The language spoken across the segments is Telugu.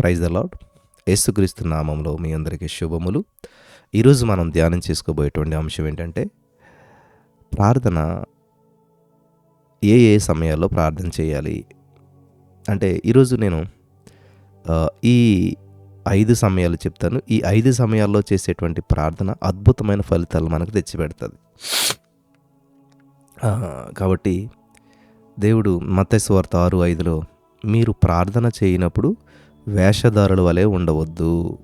ప్రైజ్ ద లాడ్ యేసుక్రీస్తు నామంలో మీ అందరికీ శుభములు. ఈరోజు మనం ధ్యానం చేసుకోబోయేటువంటి అంశం ఏంటంటే ప్రార్థన ఏ ఏ సమయాల్లో ప్రార్థన చేయాలి? అంటే ఈరోజు నేను ఈ ఐదు సమయాలు చెప్తాను. ఈ ఐదు సమయాల్లో చేసేటువంటి ప్రార్థన అద్భుతమైన ఫలితాలు మనకు తెచ్చిపెడుతుంది. కాబట్టి దేవుడు మత్తస్వార్త ఆరు ఐదులో మీరు ప్రార్థన చేయనప్పుడు వేషధారుల వలె ఉండవద్దు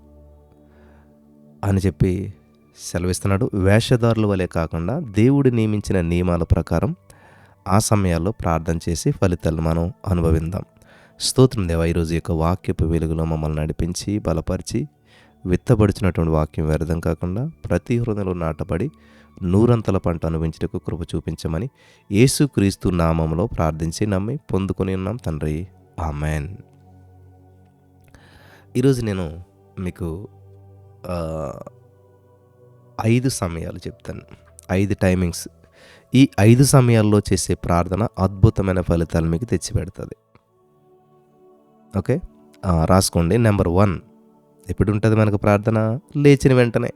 అని చెప్పి సెలవిస్తున్నాడు. వేషధారుల వలె కాకుండా దేవుడు నియమించిన నియమాల ప్రకారం ఆ సమయాల్లో ప్రార్థన చేసి ఫలితాలను మనం అనుభవిందాం స్తోత్రం దేవ ఈరోజు యొక్క వాక్యపు వెలుగులో మమ్మల్ని నడిపించి బలపరిచి విత్తబడిచినటువంటి వాక్యం వ్యర్థం కాకుండా ప్రతి హృదయంలో నాటబడి నూరంతల పంట అనుభవించటకు కృప చూపించమని యేసుక్రీస్తు నామంలో ప్రార్థించి నమ్మి పొందుకొని ఉన్నాం తండ్రి. ఆమెన్. ఈరోజు నేను మీకు ఐదు సమయాలు చెప్తాను. ఐదు టైమింగ్స్. ఈ ఐదు సమయాల్లో చేసే ప్రార్థన అద్భుతమైన ఫలితాలు మీకు తెచ్చిపెడుతుంది. ఓకే? రాసుకోండి. Number one. ఎప్పుడు ఉంటుంది మనకు ప్రార్థన? లేచిన వెంటనే.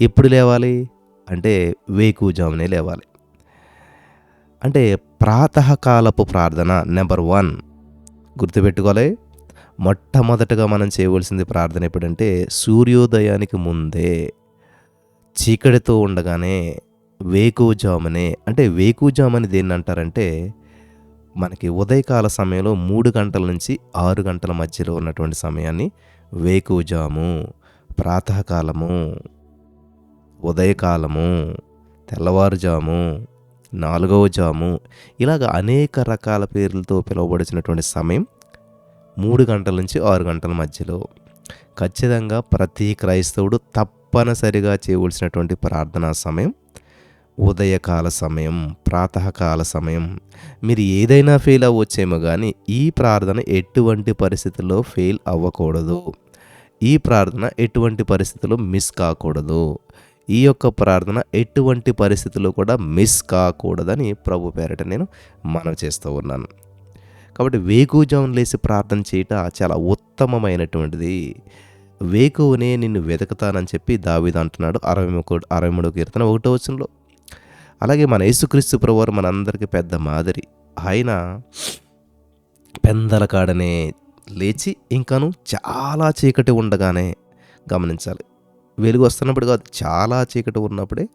ఎప్పుడు లేవాలి? అంటే వేకుజామునే లేవాలి. అంటే ప్రాతకాలపు ప్రార్థన నెంబర్ వన్. గుర్తుపెట్టుకోవాలి. మొట్టమొదటగా మనం చేయవలసింది ప్రార్థన ఎప్పుడంటే సూర్యోదయానికి ముందే చీకటితో ఉండగానే వేకువజామునే అంటే వేకువజామని దేన్ని అంటారంటే మనకి ఉదయకాల సమయంలో మూడు గంటల నుంచి ఆరు గంటల మధ్యలో ఉన్నటువంటి సమయాన్ని వేకువజాము ప్రాతకాలము ఉదయకాలము తెల్లవారుజాము నాలుగవ జాము ఇలాగ అనేక రకాల పేర్లతో పిలువబడిచినటువంటి సమయం మూడు గంటల నుంచి ఆరు గంటల మధ్యలో ఖచ్చితంగా ప్రతి క్రైస్తవుడు తప్పనిసరిగా చేయవలసినటువంటి ప్రార్థనా సమయం ఉదయకాల సమయం ప్రాతకాల సమయం. మీరు ఏదైనా ఫెయిల్ అవ్వచ్చేమో కానీ ఈ ప్రార్థన ఎటువంటి పరిస్థితుల్లో ఫెయిల్ అవ్వకూడదు. ఈ ప్రార్థన ఎటువంటి పరిస్థితుల్లో మిస్ కాకూడదు. ఈ యొక్క ప్రార్థన ఎటువంటి పరిస్థితుల్లో కూడా మిస్ కాకూడదని ప్రభు పేరట నేను మనవి చేస్తూ ఉన్నాను. కాబట్టి వేకుజామున లేచి ప్రార్థన చేయట చాలా ఉత్తమమైనటువంటిది. వేకువనే నిన్ను వెతుకుతానని చెప్పి దావిద అంటున్నాడు అరవై ఒకటి అరవై మూడో కీర్తన ఒకటో వచనంలో. అలాగే మన యేసుక్రీస్తు ప్రభువారు మనందరికీ పెద్ద మాదిరి. ఆయన పెందల కాడనే లేచి ఇంకాను చాలా చీకటి ఉండగానే గమనించాలి. వెలుగు వస్తున్నప్పుడు కాదు చాలా చీకటి ఉన్నప్పుడే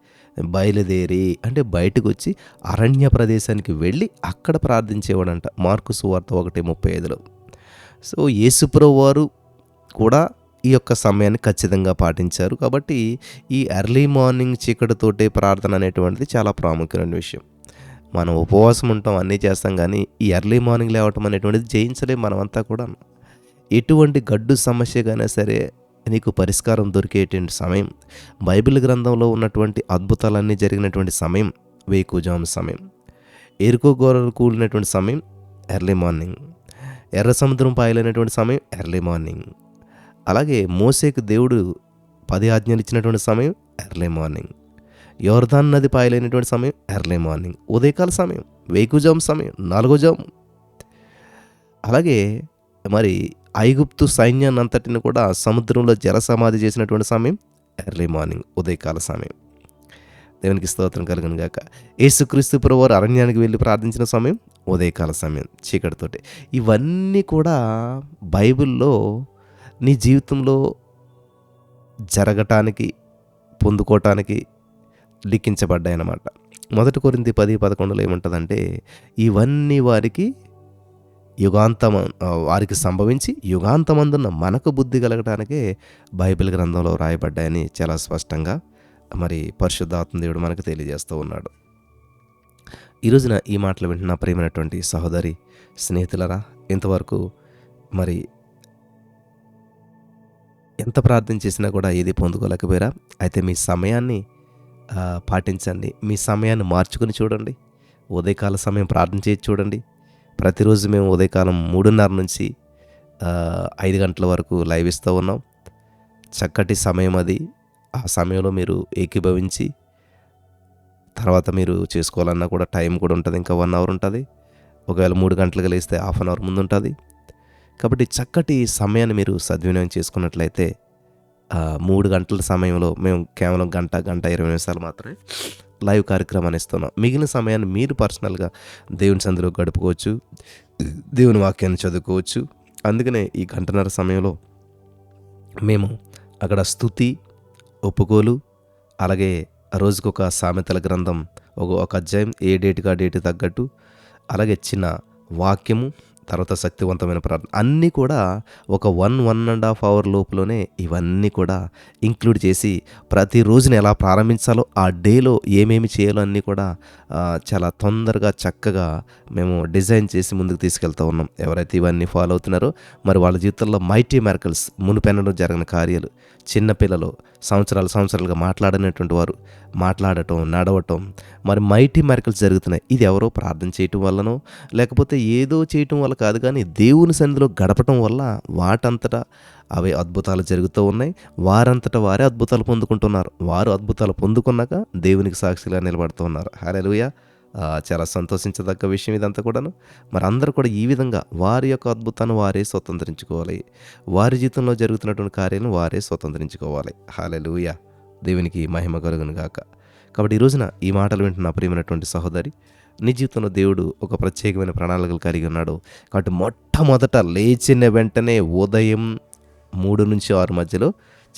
బయలుదేరి అంటే బయటకు వచ్చి అరణ్య ప్రదేశానికి వెళ్ళి అక్కడ ప్రార్థించేవాడంట. మార్కు సువార్త ఒకటి ముప్పై ఐదులో. సో యేసుప్రభు వారు కూడా ఈ యొక్క సమయాన్ని ఖచ్చితంగా పాటించారు. కాబట్టి ఈ ఎర్లీ మార్నింగ్ చీకటితోటే ప్రార్థన అనేటువంటిది చాలా ప్రాముఖ్యమైన విషయం. మనం ఉపవాసం ఉంటాం అన్నీ చేస్తాం కానీ ఈ ఎర్లీ మార్నింగ్ లేవటం అనేటువంటిది జయించలేం మనమంతా కూడా ఎటువంటి గడ్డు సమస్యగానే సరే నీకు పరిష్కారం దొరికేటువంటి సమయం బైబిల్ గ్రంథంలో ఉన్నటువంటి అద్భుతాలన్నీ జరిగినటువంటి సమయం వేకుజాము సమయం. ఎరుకో గోరలు కూలినటువంటి సమయం ఎర్లీ మార్నింగ్. ఎర్ర సముద్రం పాయలైనటువంటి సమయం ఎర్లీ మార్నింగ్. అలాగే మోసేకు దేవుడు పది ఆజ్ఞలు ఇచ్చినటువంటి సమయం ఎర్లీ మార్నింగ్. యోర్ధాన్ నది పాయలైనటువంటి సమయం ఎర్లీ మార్నింగ్. ఉదయకాల సమయం వేకుజాము సమయం నాలుగో జాము. అలాగే మరి ఐగుప్తు సైన్యాన్నంతటిని కూడా సముద్రంలో జల సమాధి చేసినటువంటి సమయం ఎర్లీ మార్నింగ్ ఉదయకాల సమయం. దేవునికి స్తోత్రం కలుగును గాక. యేసుక్రీస్తు ప్రభువారు అరణ్యానికి వెళ్ళి ప్రార్థించిన సమయం ఉదయకాల సమయం చీకటితోటి. ఇవన్నీ కూడా బైబిల్లో నీ జీవితంలో జరగటానికి పొందుకోవటానికి లిఖించబడ్డాయి అన్నమాట మొదటి కొరింది పది పదకొండులో ఏముంటుందంటే ఇవన్నీ వారికి యుగాంతమ వారికి సంభవించి యుగాంతమందున్న మనకు బుద్ధి కలగటానికే బైబిల్ గ్రంథంలో రాయబడ్డాయని చాలా స్పష్టంగా మరి పరిశుద్ధాత్మ దేవుడు మనకు తెలియజేస్తూ ఉన్నాడు. ఈ ఈ మాటలు వింటున్న ప్రియమైనటువంటి సహోదరి స్నేహితులరా ఇంతవరకు మరి ఎంత ప్రార్థన చేసినా కూడా ఏది పొందుకోలేకపోయారా? అయితే మీ సమయాన్ని పాటించండి. మీ సమయాన్ని మార్చుకుని చూడండి. ఉదయకాల సమయం ప్రార్థన చేసి చూడండి. ప్రతిరోజు మేము ఉదయకాలం మూడున్నర నుంచి ఐదు గంటల వరకు లైవ్ ఇస్తూ ఉన్నాం. చక్కటి సమయం అది. ఆ సమయంలో మీరు ఏకీభవించి తర్వాత మీరు చేసుకోవాలన్నా కూడా టైం కూడా ఉంటుంది. ఇంకా వన్ అవర్ ఉంటుంది. ఒకవేళ మూడు గంటలకు లేస్తే హాఫ్ అన్ అవర్ ముందు ఉంటుంది కాబట్టి చక్కటి సమయాన్ని మీరు సద్వినియోగం చేసుకున్నట్లయితే మూడు గంటల సమయంలో మేము కేవలం గంట గంట ఇరవై నిమిషాలు మాత్రమే లైవ్ కార్యక్రమాన్ని ఇస్తున్నాం. మిగిలిన సమయాన్ని మీరు పర్సనల్గా దేవుని సందులో గడుపుకోవచ్చు దేవుని వాక్యాన్ని చదువుకోవచ్చు. అందుకనే ఈ గంటన్నర సమయంలో మేము అక్కడ స్థుతి ఒప్పుకోలు అలాగే రోజుకొక సామెతల గ్రంథం ఒక ఒక అధ్యాయం ఏ డేట్గా డేట్ తగ్గట్టు అలాగే చిన్న వాక్యము తర్వాత శక్తివంతమైన ప్రార్థన అన్నీ కూడా ఒక one one and half hour లోపులోనే ఇవన్నీ కూడా ఇంక్లూడ్ చేసి ప్రతి రోజున ఎలా ప్రారంభించాలో ఆ డేలో ఏమేమి చేయాలో అన్నీ కూడా చాలా తొందరగా చక్కగా మేము డిజైన్ చేసి ముందుకు తీసుకెళ్తా ఉన్నాం. ఎవరైతే ఇవన్నీ ఫాలో అవుతున్నారో మరి వాళ్ళ జీవితంలో మైటీ మెరకల్స్ మునుపెన్నడూ జరిగిన కార్యాలు చిన్నపిల్లలు సంవత్సరాలు సంవత్సరాలుగా మాట్లాడనటువంటి వారు మాట్లాడటం నడవటం మరి మైటీ మెరకలు జరుగుతున్నాయి. ఇది ఎవరో ప్రార్థన చేయటం వల్లనో లేకపోతే ఏదో చేయటం వల్ల కాదు కానీ దేవుని సన్నిధిలో గడపటం వల్ల వాటంతటా అవి అద్భుతాలు జరుగుతూ ఉన్నాయి. వారంతటా వారే అద్భుతాలు పొందుకుంటున్నారు. వారు అద్భుతాలు పొందుకున్నాక దేవునికి సాక్షిగా నిలబడుతూ ఉన్నారు. హల్లెలూయా ఆ, చాలా సంతోషించదగ్గ విషయం ఇదంతా కూడాను. మరి అందరూ కూడా ఈ విధంగా వారి యొక్క అద్భుతాన్ని వారే స్వతంత్రించుకోవాలి. వారి జీవితంలో జరుగుతున్నటువంటి కార్యాలను వారే స్వతంత్రించుకోవాలి. హాలెలూయ దేవునికి మహిమ కలుగును గాక. కాబట్టి ఈ రోజున ఈ మాటలు వింటున్న ప్రియమైనటువంటి సహోదరి నీ జీవితంలో దేవుడు ఒక ప్రత్యేకమైన ప్రణాళికలు కలిగి ఉన్నాడు. కాబట్టి మొట్టమొదట లేచిన వెంటనే ఉదయం మూడు నుంచి ఆరు మధ్యలో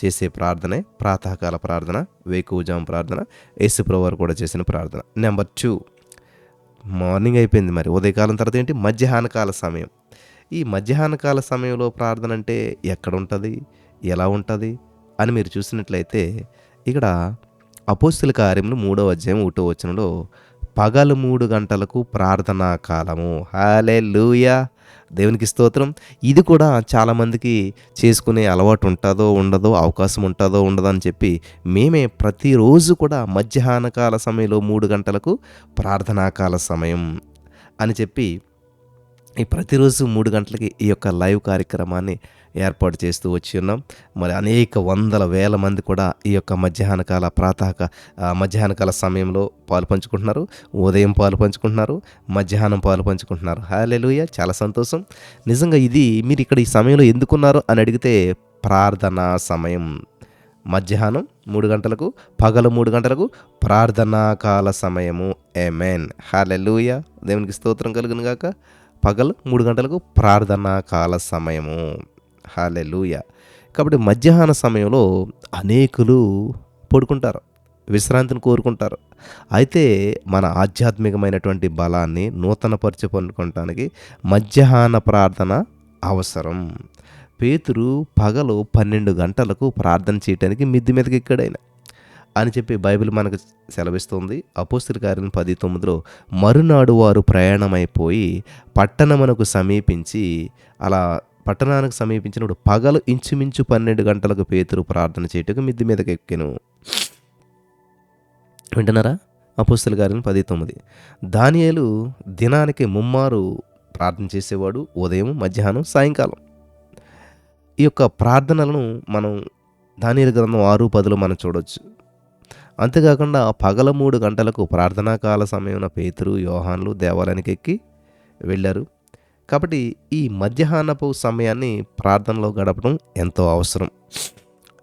చేసే ప్రార్థనే ప్రాతకాల ప్రార్థన వేకువజాం ప్రార్థన యేసుప్రభు కూడా చేసిన ప్రార్థన. Number two. మార్నింగ్ అయిపోయింది మరి. ఉదయకాలం తర్వాత ఏంటి? మధ్యాహ్నకాల సమయం. ఈ మధ్యాహ్నకాల సమయంలో ప్రార్థన అంటే ఎక్కడ ఉంటుంది ఎలా ఉంటుంది? అని మీరు చూసినట్లయితే ఇక్కడ అపోస్తుల కార్యములు మూడో అధ్యాయం ఒకటో వచనంలో పగలు మూడు గంటలకు ప్రార్థనా కాలము. హాలే దేవునికి స్తోత్రం. ఇది కూడా చాలామందికి చేసుకునే అలవాటు ఉంటుందో ఉండదో అవకాశం ఉంటుందో ఉండదో అని చెప్పి మేమే ప్రతిరోజు కూడా మధ్యాహ్నకాల సమయంలో మూడు గంటలకు ప్రార్థనాకాల సమయం అని చెప్పి ఈ ప్రతిరోజు మూడు గంటలకి ఈ యొక్క లైవ్ కార్యక్రమాన్ని ఏర్పాటు చేస్తూ వచ్చి ఉన్నాం. మరి అనేక వందల వేల మంది కూడా ఈ యొక్క మధ్యాహ్నకాల ప్రాతక మధ్యాహ్నకాల సమయంలో పాలు పంచుకుంటున్నారు. ఉదయం పాలు పంచుకుంటున్నారు మధ్యాహ్నం పాలు పంచుకుంటున్నారు. హాలెలుయ! చాలా సంతోషం. నిజంగా ఇది మీరు ఇక్కడ ఈ సమయంలో ఎందుకున్నారు అని అడిగితే ప్రార్థనా సమయం. మధ్యాహ్నం మూడు గంటలకు పగలు మూడు గంటలకు ప్రార్థనా కాల సమయము. ఏమేన్ హాలెలుయ! దేవునికి స్తోత్రం కలుగును గాక. పగలు మూడు గంటలకు ప్రార్థనా కాల సమయము. హాలెలూయ కాబట్టి మధ్యాహ్న సమయంలో అనేకులు పడుకుంటారు విశ్రాంతిని కోరుకుంటారు. అయితే మన ఆధ్యాత్మికమైనటువంటి బలాన్ని నూతనపరిచి పొందుకోవటానికి మధ్యాహ్న ప్రార్థన అవసరం. పేతురు పగలు పన్నెండు గంటలకు ప్రార్థన చేయడానికి మిద్ది మీదకి ఎక్కడైనా. అని చెప్పి బైబిల్ మనకు సెలవిస్తుంది. అపోస్తుల కార్యం పది తొమ్మిదిలో మరునాడు వారు ప్రయాణమైపోయి పట్టణమునకు సమీపించి అలా పట్టణానికి సమీపించినప్పుడు పగలు ఇంచుమించు పన్నెండు గంటలకు పేతురు ప్రార్థన చేయటకు మిద్ది మీదకి ఎక్కాను. వింటున్నారా? అపోస్తుల గారిని పది తొమ్మిది దానియేలు దినానికి ముమ్మారు ప్రార్థన చేసేవాడు ఉదయం మధ్యాహ్నం సాయంకాలం. ఈ యొక్క ప్రార్థనలను మనం దానియలు గ్రంథం ఆరు పదులు మనం చూడవచ్చు అంతేకాకుండా పగల మూడు గంటలకు ప్రార్థనా కాల సమయంలో పేతురు యోహాన్లు దేవాలయానికి ఎక్కి వెళ్ళారు. కాబట్టి ఈ మధ్యాహ్నపు సమయాన్ని ప్రార్థనలో గడపడం ఎంతో అవసరం.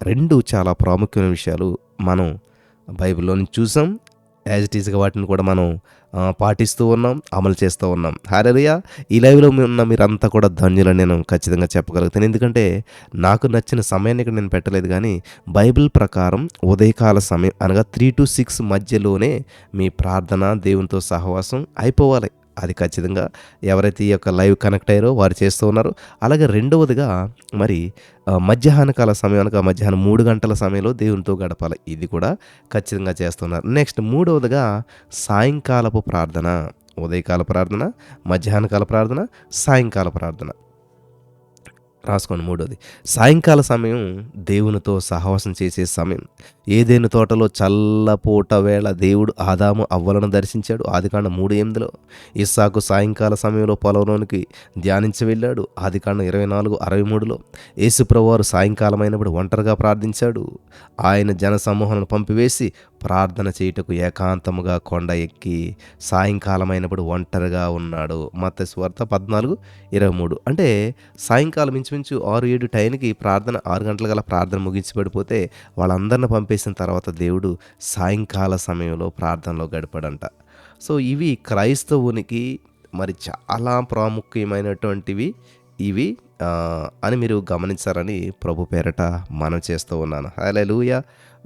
రెండు చాలా ప్రాముఖ్యమైన విషయాలు మనం బైబిల్లోని చూసాం. యాజ్ ఇట్ ఈస్గా వాటిని కూడా మనం పాటిస్తూ ఉన్నాం అమలు చేస్తూ ఉన్నాం. హారరియా ఈ లైవ్లో ఉన్న మీరంతా కూడా ధన్యులని నేను ఖచ్చితంగా చెప్పగలుగుతాను. ఎందుకంటే నాకు నచ్చిన సమయాన్ని ఇక్కడ నేను పెట్టలేదు కానీ బైబిల్ ప్రకారం ఉదయకాల సమయం అనగా త్రీ టు సిక్స్ మధ్యలోనే మీ ప్రార్థన దేవునితో సహవాసం అయిపోవాలి. అది ఖచ్చితంగా ఎవరైతే ఈ యొక్క లైవ్ కనెక్ట్ అయ్యారో వారు చేస్తూ ఉన్నారు. అలాగే రెండవదిగా మరి మధ్యాహ్న కాల సమయానికి మధ్యాహ్నం మూడు గంటల సమయంలో దేవునితో గడపాలి. ఇది కూడా ఖచ్చితంగా చేస్తున్నారు. నెక్స్ట్ మూడవదిగా సాయంకాలపు ప్రార్థన. ఉదయకాల ప్రార్థన మధ్యాహ్నకాల ప్రార్థన సాయంకాల ప్రార్థన. రాసుకోండి మూడోది. సాయంకాల సమయం దేవునితో సహవాసం చేసే సమయం. ఏదైనా తోటలో చల్లపూట వేళ దేవుడు ఆదాము అవ్వలను దర్శించాడు. ఆదికాండ మూడు ఎనిమిదిలో ఇస్సాకు సాయంకాల సమయంలో పొలంలోనికి ధ్యానించి వెళ్ళాడు. ఆదికాండ ఇరవై నాలుగు అరవై మూడులో యేసుప్రవారు సాయంకాలం అయినప్పుడు ఒంటరిగా ప్రార్థించాడు. ఆయన జన సమూహాలను పంపివేసి ప్రార్థన చేయుటకు ఏకాంతముగా కొండ ఎక్కి సాయంకాలమైనప్పుడు ఒంటరిగా ఉన్నాడు. మత స్వార్థ పద్నాలుగు ఇరవై మూడు. అంటే సాయంకాలం ఇంచుమించు ఆరు ఏడు టైంకి ప్రార్థన ఆరు గంటల గల ప్రార్థన ముగించి పడిపోతే వాళ్ళందరిని పంపేసిన తర్వాత దేవుడు సాయంకాల సమయంలో ప్రార్థనలో గడిపాడంట. సో ఇవి క్రైస్తవునికి మరి చాలా ప్రాముఖ్యమైనటువంటివి. ఇవి అని మీరు గమనించారని ప్రభు పేరట మనం చేస్తూ ఉన్నాను. హల్లెలూయ!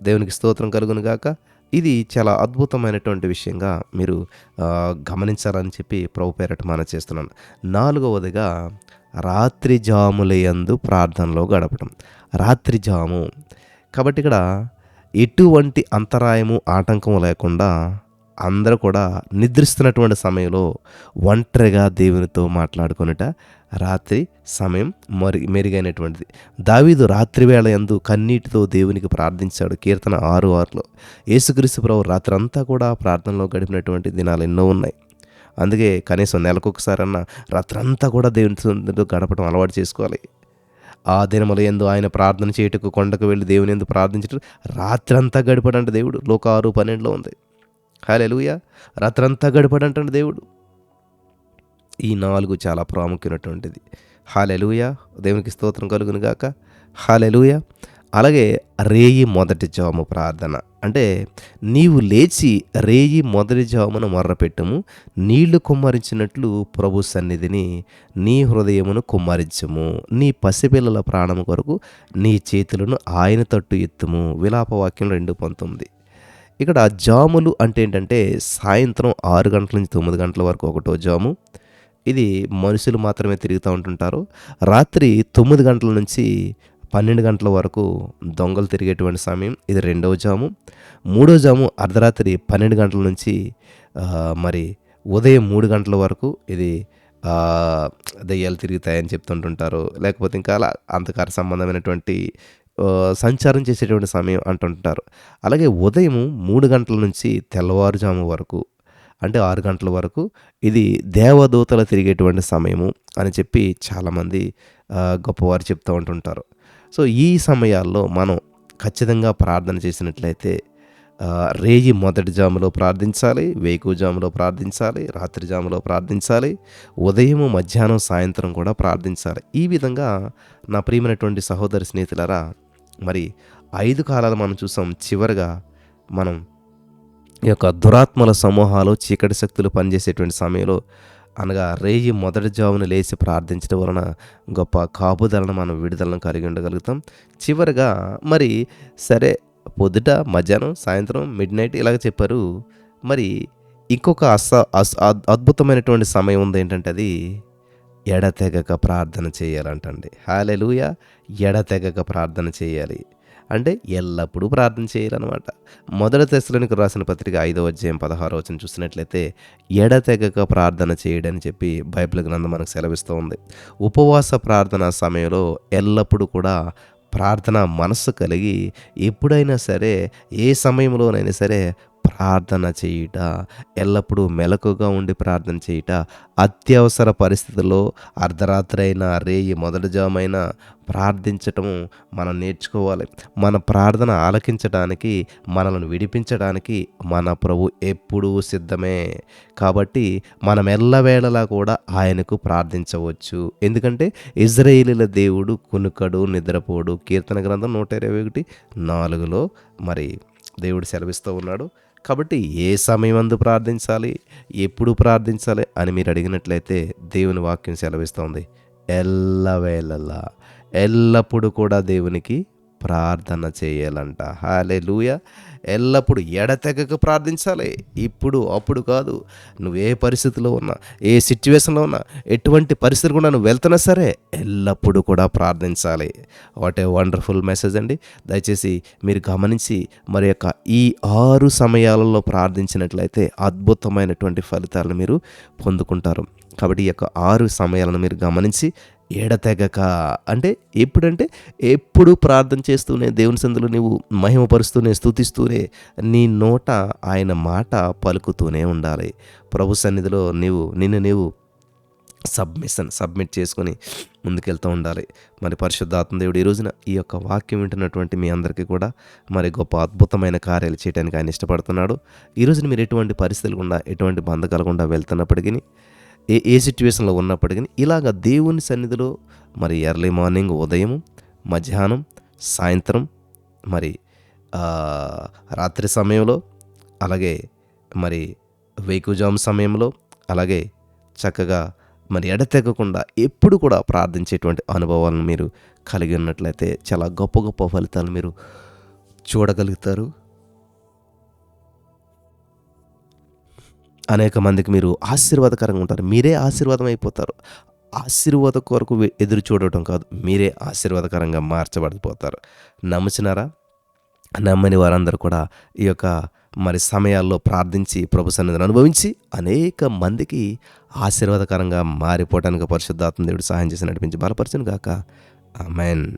దేవునికి స్తోత్రం కలుగును గాక. ఇది చాలా అద్భుతమైనటువంటి విషయంగా మీరు గమనించాలని చెప్పి ప్రభు పేరట మన చేస్తున్నాను నాలుగవదిగా రాత్రి జాములయందు ప్రార్థనలో గడపడం రాత్రి జాము. కాబట్టి ఇక్కడ ఎటువంటి అంతరాయము ఆటంకము లేకుండా అందరూ కూడా నిద్రిస్తున్నటువంటి సమయంలో ఒంటరిగా దేవునితో మాట్లాడుకునేట రాత్రి సమయం మరి మెరుగైనటువంటిది. దావీదు రాత్రి వేళ ఎందు కన్నీటితో దేవునికి ప్రార్థించాడు. కీర్తన ఆరు ఆరులో యేసుక్రీస్తు ప్రభు రాత్రి అంతా కూడా ప్రార్థనలో గడిపినటువంటి దినాలు ఎన్నో ఉన్నాయి. అందుకే కనీసం నెలకొకసారన్నా రాత్రంతా కూడా దేవునితో గడపడం అలవాటు చేసుకోవాలి. ఆ దినముల ఎందు ఆయన ప్రార్థన చేయుటకు కొండకు వెళ్ళి దేవుని ఎందు ప్రార్థించటం రాత్రంతా గడిపడంటే దేవుడు. లోక ఆరు పన్నెండులో ఉంది. హాలెలుయ రాత్రంతా అంటాడు దేవుడు. ఈ నాలుగు చాలా ప్రాముఖ్యమైనటువంటిది. హాలెలుయ దేవునికి స్తోత్రం కలుగును గాక. హాలెలుయ అలాగే రేయి మొదటి జాము ప్రార్థన. అంటే నీవు లేచి రేయి మొదటి జామును మొర్రపెట్టము నీళ్ళు కుమ్మరించినట్లు ప్రభు సన్నిధిని నీ హృదయమును కుమ్మరించము. నీ పసిపిల్లల ప్రాణము కొరకు నీ చేతులను ఆయన తట్టు ఎత్తుము. విలాపవాక్యం రెండు పంతొమ్మిది. ఇక్కడ జాములు అంటే ఏంటంటే సాయంత్రం ఆరు గంటల నుంచి తొమ్మిది గంటల వరకు ఒకటో జాము. ఇది మనుషులు మాత్రమే తిరుగుతూ ఉంటుంటారు. రాత్రి తొమ్మిది గంటల నుంచి పన్నెండు గంటల వరకు దొంగలు తిరిగేటువంటి సమయం. ఇది రెండవ జాము. మూడో జాము అర్ధరాత్రి పన్నెండు గంటల నుంచి మరి ఉదయం మూడు గంటల వరకు ఇది దయ్యాలు దెయ్యాలు తిరుగుతాయని చెప్తుంటుంటారు. లేకపోతే ఇంకా అలా అంధకార సంబంధమైనటువంటి సంచారం చేసేటువంటి సమయం అంటుంటారు. అలాగే ఉదయం మూడు గంటల నుంచి తెల్లవారుజాము వరకు అంటే ఆరు గంటల వరకు ఇది దేవదూతలు తిరిగేటువంటి సమయము అని చెప్పి చాలామంది గొప్పవారు చెప్తూ ఉంటుంటారు. సో ఈ సమయాల్లో మనం ఖచ్చితంగా ప్రార్థన చేసినట్లయితే రేయి మొదటి జాములో ప్రార్థించాలి వేకు జాములో ప్రార్థించాలి రాత్రి జాములో ప్రార్థించాలి ఉదయం మధ్యాహ్నం సాయంత్రం కూడా ప్రార్థించాలి. ఈ విధంగా నా ప్రియమైనటువంటి సహోదరి స్నేహితులరా మరి ఐదు కాలాలు మనం చూసాం. చివరిగా మనం ఈ యొక్క దురాత్మల సమూహాలు చీకటి శక్తులు పనిచేసేటువంటి సమయంలో అనగా రేయి మొదటి జావును లేచి ప్రార్థించడం వలన గొప్ప కాపుదలను మనం విడుదలను కలిగి ఉండగలుగుతాం. చివరిగా మరి సరే పొద్దుట మధ్యాహ్నం సాయంత్రం మిడ్ నైట్ ఇలాగ చెప్పారు. మరి ఇంకొక అస అస్ అద్- అద్భుతమైనటువంటి సమయం ఉంది ఏంటంటే అది ఎడతెగక ప్రార్థన చేయాలంటండి. హాలెలుయ. ఎడతెగక ప్రార్థన చేయాలి. అంటే ఎల్లప్పుడూ ప్రార్థన చేయాలన్నమాట. మొదటి దశలోనికి రాసిన పత్రిక ఐదవ అధ్యాయం పదహారో వచ్చిన చూసినట్లయితే ఎడతెగక ప్రార్థన చేయడని చెప్పి బైబిల్ గ్రంథం మనకు సెలవిస్తూ ఉంది ఉపవాస ప్రార్థన సమయంలో ఎల్లప్పుడూ కూడా ప్రార్థన మనస్సు కలిగి ఎప్పుడైనా సరే ఏ సమయంలోనైనా సరే ప్రార్థన చేయుట ఎల్లప్పుడూ మెలకుగా ఉండి ప్రార్థన చేయుట అత్యవసర పరిస్థితుల్లో అర్ధరాత్రి అయినా రేయి మొదటి జామైనా ప్రార్థించటము మనం నేర్చుకోవాలి. మన ప్రార్థన ఆలకించడానికి మనల్ని విడిపించడానికి మన ప్రభు ఎప్పుడూ సిద్ధమే. కాబట్టి మనం ఎల్లవేళలా కూడా ఆయనకు ప్రార్థించవచ్చు. ఎందుకంటే ఇజ్రాయేలీల దేవుడు కునుకడు నిద్రపోడు. కీర్తన గ్రంథం నూట ఇరవై ఒకటి నాలుగులో మరి దేవుడు సెలవిస్తూ ఉన్నాడు. కాబట్టి ఏ సమయమందు ప్రార్థించాలి? ఎప్పుడు ప్రార్థించాలి? అని మీరు అడిగినట్లయితే దేవుని వాక్యం సెలవిస్తోంది. ఎల్లవేళలా. ఎల్లప్పుడూ కూడా దేవునికి ప్రార్థన చేయాలంట. హాలే లూయ ఎల్లప్పుడు ఎడతెగక ప్రార్థించాలి. ఇప్పుడు అప్పుడు కాదు. నువ్వు ఏ పరిస్థితిలో ఉన్నా ఏ సిచ్యువేషన్లో ఉన్నా ఎటువంటి పరిస్థితి కూడా నువ్వు వెళ్తున్నా సరే ఎల్లప్పుడూ కూడా ప్రార్థించాలి. వాట్ ఏ వండర్ఫుల్ మెసేజ్ అండి. దయచేసి మీరు గమనించి మరి యొక్క ఈ ఆరు సమయాలలో ప్రార్థించినట్లయితే అద్భుతమైనటువంటి ఫలితాలను మీరు పొందుకుంటారు. కాబట్టి ఈ యొక్క ఆరు సమయాలను మీరు గమనించి ఎడతెగక అంటే ఎప్పుడంటే ఎప్పుడు ప్రార్థన చేస్తూనే దేవుని సందులో నీవు మహిమపరుస్తూనే స్థుతిస్తూనే నీ నోట ఆయన మాట పలుకుతూనే ఉండాలి. ప్రభు సన్నిధిలో నీవు నిన్ను నీవు సబ్మిషన్ సబ్మిట్ చేసుకొని ముందుకెళ్తూ ఉండాలి. మరి పరిశుద్ధాత్మ దేవుడు ఈ రోజున ఈ యొక్క వాక్యం వింటున్నటువంటి మీ అందరికీ కూడా మరి గొప్ప అద్భుతమైన కార్యాలు చేయడానికి ఆయన ఇష్టపడుతున్నాడు. ఈరోజున మీరు ఎటువంటి పరిస్థితులు గుండా ఎటువంటి బంధకాలు గుండా వెళ్తున్నప్పటికీ ఏ ఏ సిచ్యువేషన్లో ఉన్నప్పటికీ ఇలాగ దేవుని సన్నిధిలో మరి ఎర్లీ మార్నింగ్ ఉదయం మధ్యాహ్నం సాయంత్రం మరి రాత్రి సమయంలో అలాగే మరి వేకుజామ్ సమయంలో అలాగే చక్కగా మరి ఎడతెగకుండా ఎప్పుడు కూడా ప్రార్థించేటువంటి అనుభవాలను మీరు కలిగి ఉన్నట్లయితే చాలా గొప్ప గొప్ప ఫలితాలు మీరు చూడగలుగుతారు. అనేక మందికి మీరు ఆశీర్వాదకరంగా ఉంటారు. మీరే ఆశీర్వాదం అయిపోతారు ఆశీర్వాద కొరకు ఎదురు చూడటం కాదు. మీరే ఆశీర్వాదకరంగా మార్చబడిపోతారు. నమ్ముచినారా నమ్మని వారందరూ కూడా ఈ యొక్క మరి సమయాల్లో ప్రార్థించి ప్రభు సన్నిధిని అనుభవించి అనేక మందికి ఆశీర్వాదకరంగా మారిపోవటానికి పరిశుద్ధాత్మ దేవుడు సహాయం చేసి నడిపించి బలపరచను గాక. ఆమెన్.